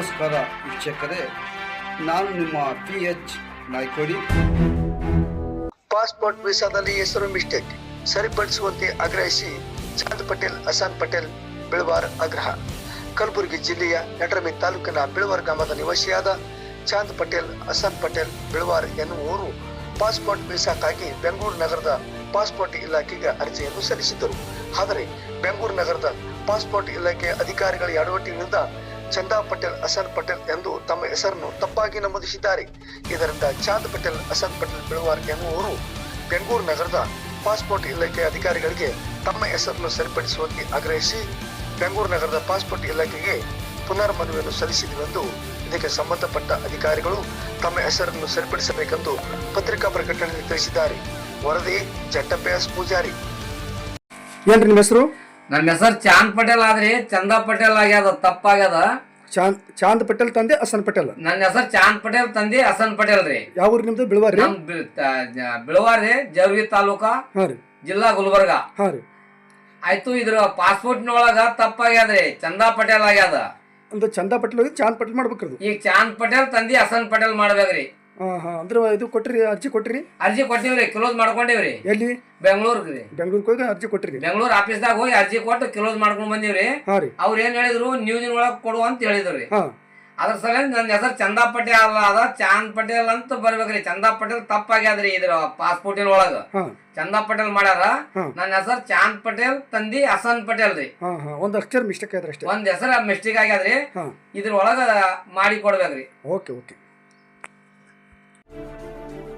ನಮಸ್ಕಾರ ವೀಕ್ಷಕರೇ, ನಾನು ನಿಮ್ಮ ಪಿ ಎಚ್ ನಾಯ್ಕೋಡಿ. ಪಾಸ್ಪೋರ್ಟ್ ವೀಸಾದಲ್ಲಿ ಹೆಸರು ಮಿಸ್ಟೇಕ್. ಸರಿಪಡಿಸುವಂತೆ ಆಗ್ರಹಿಸಿ ಚಾಂದ್ ಪಟೇಲ್, ಅಸಾನ್ ಪಟೇಲ್, ಬಿಳವಾರ್ ಆಗ್ರಹ. ಕಲಬುರಗಿ ಜಿಲ್ಲೆಯ ನಟರಮಿ ತಾಲೂಕಿನ ಬಿಳವಾರ ಗ್ರಾಮದ ನಿವಾಸಿಯಾದ ಚಾಂದ್ ಪಟೇಲ್, ಅಸಾನ್ ಪಟೇಲ್, ಬಿಳವಾರ್ ಎನ್ನುವವರು ಪಾಸ್ಪೋರ್ಟ್ ವೀಸಾಕ್ಕಾಗಿ ಬೆಂಗಳೂರು ನಗರದ ಪಾಸ್ಪೋರ್ಟ್ ಇಲಾಖೆಗೆ ಅರ್ಜಿಯನ್ನು ಸಲ್ಲಿಸಿದ್ದರು. ಆದರೆ ಬೆಂಗಳೂರು ನಗರದ ಪಾಸ್ಪೋರ್ಟ್ ಇಲಾಖೆ ಅಧಿಕಾರಿಗಳ ಎಡವಟ್ಟಿನಿಂದ ಚಂದಾ ಪಟೇಲ್ ಹಸನ್ ಪಟೇಲ್ ಎಂದು ತಮ್ಮ ಹೆಸರನ್ನು ತಪ್ಪಾಗಿ ನಮೂದಿಸಿದ್ದಾರೆ. ಇದರಿಂದ ಚಾಂದ್ ಪಟೇಲ್, ಅಸನ್ ಪಟೇಲ್ ಬೆಳವಾರ್ ಎನ್ನುವರು ಬೆಂಗಳೂರು ನಗರದ ಪಾಸ್ಪೋರ್ಟ್ ಇಲಾಖೆ ಅಧಿಕಾರಿಗಳಿಗೆ ತಮ್ಮ ಹೆಸರನ್ನು ಸರಿಪಡಿಸುವಂತೆ ಆಗ್ರಹಿಸಿ ಬೆಂಗಳೂರು ನಗರದ ಪಾಸ್ಪೋರ್ಟ್ ಇಲಾಖೆಗೆ ಪುನರ್ ಮನವಿಯನ್ನು ಸಲ್ಲಿಸಿದೆವೆಂದು ಇದಕ್ಕೆ ಸಂಬಂಧಪಟ್ಟ ಅಧಿಕಾರಿಗಳು ತಮ್ಮ ಹೆಸರನ್ನು ಸರಿಪಡಿಸಬೇಕೆಂದು ಪತ್ರಿಕಾ ಪ್ರಕಟಣೆಯಲ್ಲಿ ತಿಳಿಸಿದ್ದಾರೆ. ವರದಿ ಜಟ್ಟಪ್ಪ ಪೂಜಾರಿ. ಏನ್ರಿ ನಿಮ್ಮ ಹೆಸರು? ನನ್ನ ಹೆಸರು ಚಾಂದ್ ಪಟೇಲ್ ಆದ್ರಿ ಚಂದ ಪಟೇಲ್ ಆಗ್ಯದ ತಪ್ಪಾಗ್ಯದ. ಚಾಂದ್ ಚಾಂದ್ ಪಟೇಲ್ ತಂದೆ ಹಸನ್ ಪಟೇಲ್? ನನ್ನ ಹೆಸರು ಚಾಂದ್ ಪಟೇಲ್ ತಂದೆ ಹಸನ್ ಪಟೇಲ್ ರೀ. ಯಾವ ಊರು ನಿಮ್ದು? ಬಿಳವಾರಿ? ನಮ್ ಬಿ- ತ- ಜ- ಬಿಳವಾರ್ ಜರ್ವಿ ತಾಲೂಕ ಹಾ ರೀ. ಜಿಲ್ಲಾ ಗುಲ್ಬರ್ಗ. ಹಾ ರೀ. ಆಯ್ತು ಇದ್ರ ಪಾಸ್ಪೋರ್ಟ್ನೊಳಗ ತಪ್ಪಾಗ್ಯದ್ರಿ ಚಂದ ಪಟೇಲ್ ಆಗ್ಯದ. ಅಂದ್ರೆ ಚಂದಾ ಪಟೇಲ್ ಹೋಗಿ ಚಾಂದ್ ಪಟೇಲ್ ಮಾಡ್ಬೇಕ್ರಿ ಈಗ ಚಾಂದ್ ಪಟೇಲ್ ತಂದಿ ಹಸನ್ ಪಟೇಲ್ ಮಾಡ್ಬೇಕ್ರಿ. ಹಾ ಹಾ. ಅಂದ್ರೆ ಇದು ಕೊಟ್ರಿ ಅರ್ಜಿ ಕೊಟ್ರಿ? ಅರ್ಜಿ ಕೊಟ್ಟಿವ್ರಿ ಕ್ಲೋಸ್ ಮಾಡ್ಕೊಂಡಿವ್ರಿ. ಎಲ್ಲಿ? ಬೆಂಗಳೂರಿಗೆ ಬೆಂಗಳೂರಿಗೆ ಹೋಗಿ ಅರ್ಜಿ ಕೊಟ್ರಿ. ಬೆಂಗಳೂರು ಆಫೀಸ್ದಾಗ ಹೋಗಿ ಅರ್ಜಿ ಕೊಟ್ಟು ಕ್ಲೋಸ್ ಮಾಡ್ಕೊಂಡ್ ಬಂದಿವ್ರಿ. ಹಾ ರೀ. ಅವ್ರ ಏನ್ ಹೇಳಿದ್ರು? ನ್ಯೂಸಿನ ಒಳಗ್ ಕೊಡು ಅಂತ ಹೇಳಿದ್ರಿ. ಹಾ. ಅದ್ರ ಸಲುವಾಗಿ ನನ್ನ ಹೆಸರು ಚಂದಾ ಪಟೇಲ್ ಅಲ್ಲ ಅದ ಚಾಂದ್ ಪಟೇಲ್ ಅಂತ ಬರ್ಬೇಕ್ರಿ. ಚಂದಾ ಪಟೇಲ್ ತಪ್ಪಾಗ್ಯಾದ್ರಿ ಇದ್ರ ಪಾಸ್ಪೋರ್ಟಿನ ಒಳಗ. ಚಂದಾಪಟೇಲ್ ಚಂದಾ ಪಟೇಲ್ ಮಾಡ್ಯಾರ. ನನ್ನ ಹೆಸರು ಚಾಂದ್ ಪಟೇಲ್ ತಂದಿ ಹಸನ್ ಪಟೇಲ್ ರೀ. ಒಂದ್ ಅಕ್ಷರ ಮಿಸ್ಟೇಕ್ ಒಂದ್ ಹೆಸರ ಮಿಸ್ಟೇಕ್ ಆಗ್ಯಾದ್ರಿ. ಇದ್ರ ಒಳಗ ಮಾಡಿ ಕೊಡ್ಬೇಕ್ರಿ. Okay okay. thank you